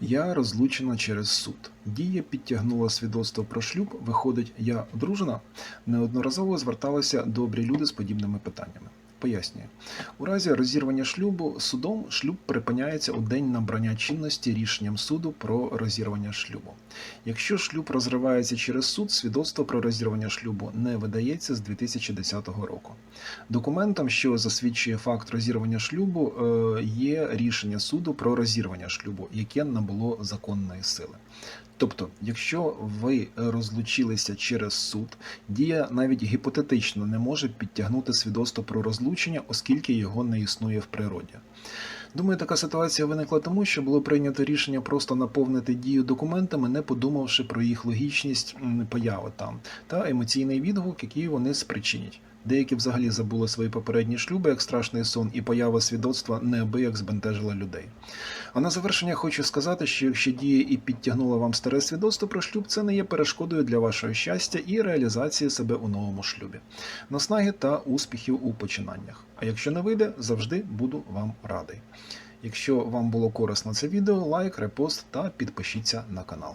Я розлучена через суд. Дія підтягнула свідоцтво про шлюб. Виходить, я одружена. Неодноразово зверталися добрі люди з подібними питаннями. Пояснюю, у разі розірвання шлюбу судом шлюб припиняється у день набрання чинності рішенням суду про розірвання шлюбу. Якщо шлюб розривається через суд, свідоцтво про розірвання шлюбу не видається з 2010 року. Документом, що засвідчує факт розірвання шлюбу, е, є рішення суду про розірвання шлюбу, яке набуло законної сили. Тобто, якщо ви розлучилися через суд, дія навіть гіпотетично не може підтягнути свідоцтво про розлучення, оскільки його не існує в природі. Думаю, така ситуація виникла тому, що було прийнято рішення просто наповнити дію документами, не подумавши про їх логічність появи там та емоційний відгук, який вони спричинять. Деякі взагалі забули свої попередні шлюби як страшний сон, і поява свідоцтва неабияк збентежила людей. А на завершення хочу сказати, що якщо дія і підтягнула вам старе свідоцтво про шлюб, це не є перешкодою для вашого щастя і реалізації себе у новому шлюбі, наснаги та успіхів у починаннях. А якщо не вийде, завжди буду вам радий. Якщо вам було корисно це відео, лайк, репост та підпишіться на канал.